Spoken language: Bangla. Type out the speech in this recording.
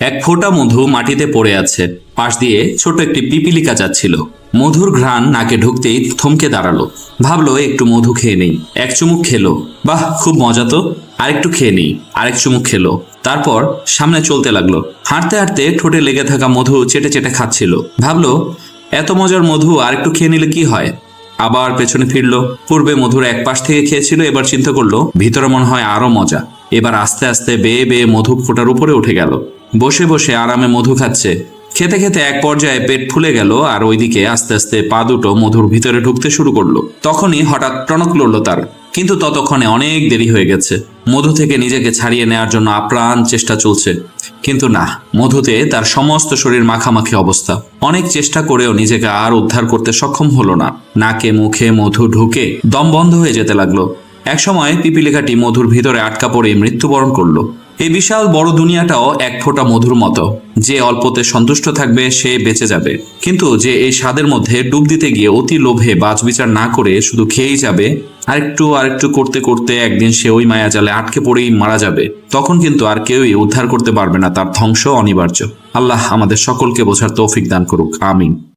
এক ফোঁটা মধু মাটিতে পড়ে আছে। পাশ দিয়ে ছোট একটি পিপিলিকা যাচ্ছিল। মধুর ঘ্রাণ নাকে ঢুকতেই থমকে দাঁড়াল। ভাবলো, একটু মধু খেয়ে নেই। এক চুমুক খেলো। বাহ, খুব মজা তো। আরেকটু খেয়ে নেই। আরেক চুমুক খেলো। তারপর সামনে চলতে লাগল। হাঁটতে হাঁটতে ঠোঁটে লেগে থাকা মধু চেটে চেটে খাচ্ছিল। ভাবলো, এত মজার মধু, আরেকটু খেয়ে নিলে কি হয়? আবার পেছনে ফিরলো। পূর্বে মধুর এক পাশ থেকে খেয়েছিল, এবার চিন্তা করল, ভিতরে মনে হয় আরও মজা। এবার আস্তে আস্তে বেয়ে বেয়ে মধু ফোটার উপরে উঠে গেল। বসে বসে আরামে মধু খাচ্ছে। খেতে খেতে এক পর্যায়ে পেট ফুলে গেল আর ওইদিকে আস্তে আস্তে পা দুটো মধুর ভিতরে ঢুকতে শুরু করল। তখনই হঠাৎ টনক লড়লো তার। কিন্তু ততক্ষণে অনেক দেরি হয়ে গেছে। মধু থেকে নিজেকে ছাড়িয়ে নেওয়ার জন্য আপ্রাণ চেষ্টা চলছে। কিন্তু না, মধুতে তার সমস্ত শরীর মাখামাখি অবস্থা। অনেক চেষ্টা করেও নিজেকে আর উদ্ধার করতে সক্ষম হলো না। নাকে মুখে মধু ঢুকে দম বন্ধ হয়ে যেতে লাগল। একসময় পিপিলিকাটি মধুর ভিতরে আটকা পড়ে মৃত্যুবরণ করল। এই বিশাল বড় দুনিয়াটাও এক ফোঁটা মধুর মতো। যে অল্পতে সন্তুষ্ট থাকবে, সে বেঁচে যাবে। কিন্তু যে এই স্বাদের মধ্যে ডুব দিতে গিয়ে অতি লোভে বাজবিচার না করে শুধু খেয়েই যাবে, আরেকটু আরেকটু করতে করতে একদিন সে ওই মায়াজালে আটকে পড়েই মারা যাবে। তখন কিন্তু আর কেউই উদ্ধার করতে পারবে না, তার ধ্বংস অনিবার্য। আল্লাহ আমাদের সকলকে বোঝার তৌফিক দান করুক, আমিন।